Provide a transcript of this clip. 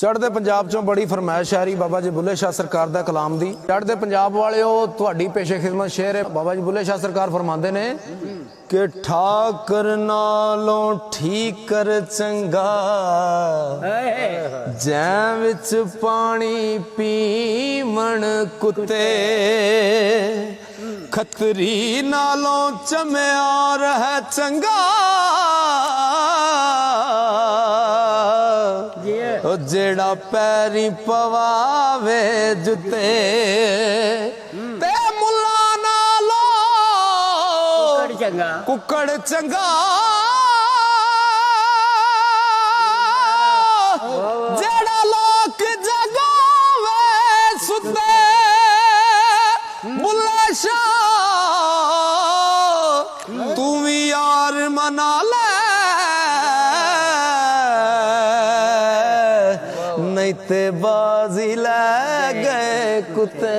ਚੜ੍ਹਦੇ ਪੰਜਾਬ ਚੋਂ ਬੜੀ ਫਰਮਾਇਸ਼ ਆ ਰਹੀ ਬਾਬਾ ਜੀ ਬੁੱਲੇ ਸ਼ਾਹ ਸਰਕਾਰ ਦਾ ਕਲਾਮ ਦੀ। ਚੜ੍ਹਦੇ ਪੰਜਾਬ ਵਾਲਿਓ, ਤੁਹਾਡੀ ਪੇਸ਼ੇ ਖਿਦਮਤ ਸ਼ੇਰ ਹੈ। ਬਾਬਾ ਜੀ ਬੁੱਲੇ ਸ਼ਾਹ ਸਰਕਾਰ ਫਰਮਾਉਂਦੇ ਨੇ ਕਿ ਠਾਕਰ ਨਾਲੋਂ ਠੀਕਰ ਚੰਗਾ, ਜੈ ਵਿੱਚ ਪਾਣੀ ਪੀਵਣ ਕੁੱਤੇ, ਖਤਰੀ ਨਾਲੋਂ ਚਮਿਆ ਰਹਿ ਚੰਗਾ। ਉਹ ਜਿਹੜਾ ਪੈਰੀ ਪਵਾਵੇ ਜੁੱਤੇ ਤੇ ਮੁੱਲਾ ਨਾਲੋਂ ਕੁੱਕੜ ਚੰਗਾ। ਕੁੱਕੜ ਚੰਗਾ। ਜਿਹੜਾ ਲੋਕ ਜਗਾਵੇ ਸੁੱਤੇ ਬੁੱਲੇ ਸ਼ਾਹ। ਤੂੰ ਵੀ ਯਾਰ ਮਨਾ ਲੈ। ਨਹੀਂ ਤੇ ਬਾਜ਼ੀ ਲੈ ਗਏ ਕੁੱਤੇ